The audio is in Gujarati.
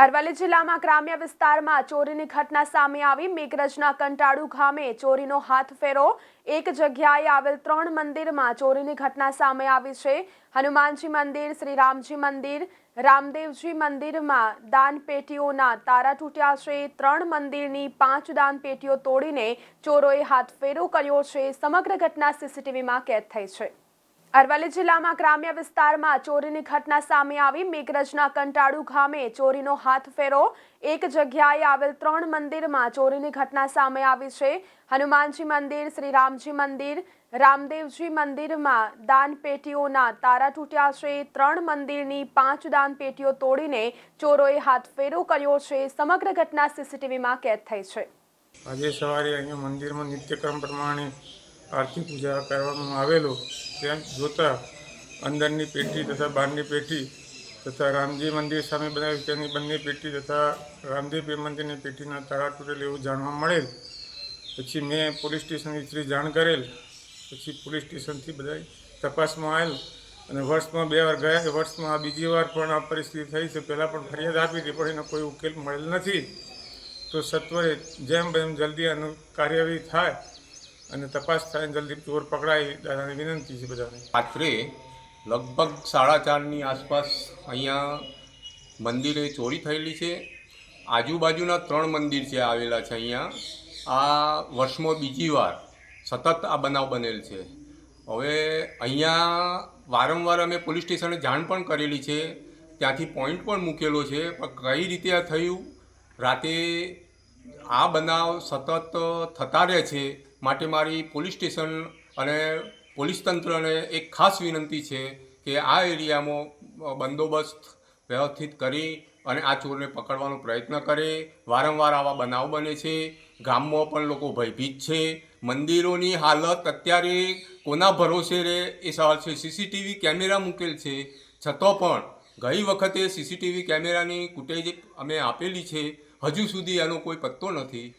અરવલ્લી જિલ્લામાં ગ્રામ્ય વિસ્તારમાં ચોરીની ઘટના સામે આવી. મેઘરજના કંટાળુ ગામે ચોરીનો હાથ ફેરો. એક જગ્યાએ આવેલ ત્રણ મંદિરમાં ચોરીની ઘટના સામે આવી છે. હનુમાનજી મંદિર શ્રી રામજી મંદિર, રામદેવજી મંદિરમાં દાન પેટીઓના તારા તૂટ્યા છે. ત્રણ મંદિરની પાંચ દાન પેટીઓ તોડીને ચોરોએ હાથ ફેરો કર્યો છે. સમગ્ર ઘટના સીસીટીવીમાં કેદ થઈ છે. અરવલ્લી જિલ્લામાં ગ્રામ્ય વિસ્તારમાં ચોરીની ઘટના સામે આવી. મેઘરજના કંટાળુ ગામે ચોરીનો હાથ ફેરો. એક જગ્યાએ આવેલ ત્રણ મંદિરમાં ચોરીની ઘટના સામે આવી છે. હનુમાનજી મંદિર શ્રી રામજી મંદિર, રામદેવજી મંદિરમાં દાન પેટીઓના તારા તૂટ્યા છે. ત્રણ મંદિરની પાંચ દાન પેટીઓ તોડીને ચોરોએ હાથ ફેરો કર્યો છે. સમગ્ર ઘટના સીસીટીવીમાં કેદ થઈ છે. આજે સવારે અહીંયા મંદિરમાં નિત્યક્રમ પ્રમાણે આરતી પૂજા કરવામાં આવેલો ત્યાં જોતા અંદરની પેટી તથા બહારની પેટી તથા રામજી મંદિર સામે બનાવેલ તેની બંને પેટી તથા રામદેવ મંદિરની પેટીના તાળા તૂટેલ એવું જાણવા મળેલ. પછી મેં પોલીસ સ્ટેશનની સ્ત્રી જાણ કરેલ. પછી પોલીસ સ્ટેશનથી બધા તપાસમાં આવેલ અને વર્ષમાં બે વાર ગયા. વર્ષમાં આ બીજી વાર પણ આ પરિસ્થિતિ થઈ છે. પહેલાં પણ ફરિયાદ આપી હતી, પણ એનો કોઈ ઉકેલ મળેલ નથી. તો સત્વરે જેમ બેમ જલ્દી આનું કાર્યવાહી થાય. અને તપાસ થાય જલ્દી ચોર પકડાય, દાદાની વિનંતી છે બધાને. રાત્રે લગભગ સાડા ચારની આસપાસ અહીંયા મંદિરે ચોરી થયેલી છે. આજુબાજુના ત્રણ મંદિર છે આવેલા છે અહીંયા, આ વર્ષમાં બીજી વાર સતત આ બનાવ બનેલ છે. હવે અહીંયા વારંવાર અમે પોલીસ સ્ટેશને જાણ પણ કરેલી છે. ત્યાંથી પોઈન્ટ પણ મૂકેલો છે. પણ કઈ રીતે આ થયું? રાતે આ બનાવ સતત થતા રહે છે. માટે મારી પોલીસ સ્ટેશન અને પોલીસ તંત્રને એક ખાસ વિનંતી છે કે આ એરિયામાં બંદોબસ્ત વ્યવસ્થિત કરી અને આ ચોરને પકડવાનો પ્રયત્ન કરે. વારંવાર આવા બનાવ બને છે. ગામમાં પણ લોકો ભયભીત છે. મંદિરોની હાલત અત્યારે કોના ભરોસે રહે એ સવાલ છે. સીસીટીવી કેમેરા મૂકેલ છે. છતાં પણ ગઈ વખતે સીસીટીવી કેમેરાની ફૂટેજ અમે આપેલી છે. હજુ સુધી એનો કોઈ પત્તો નથી.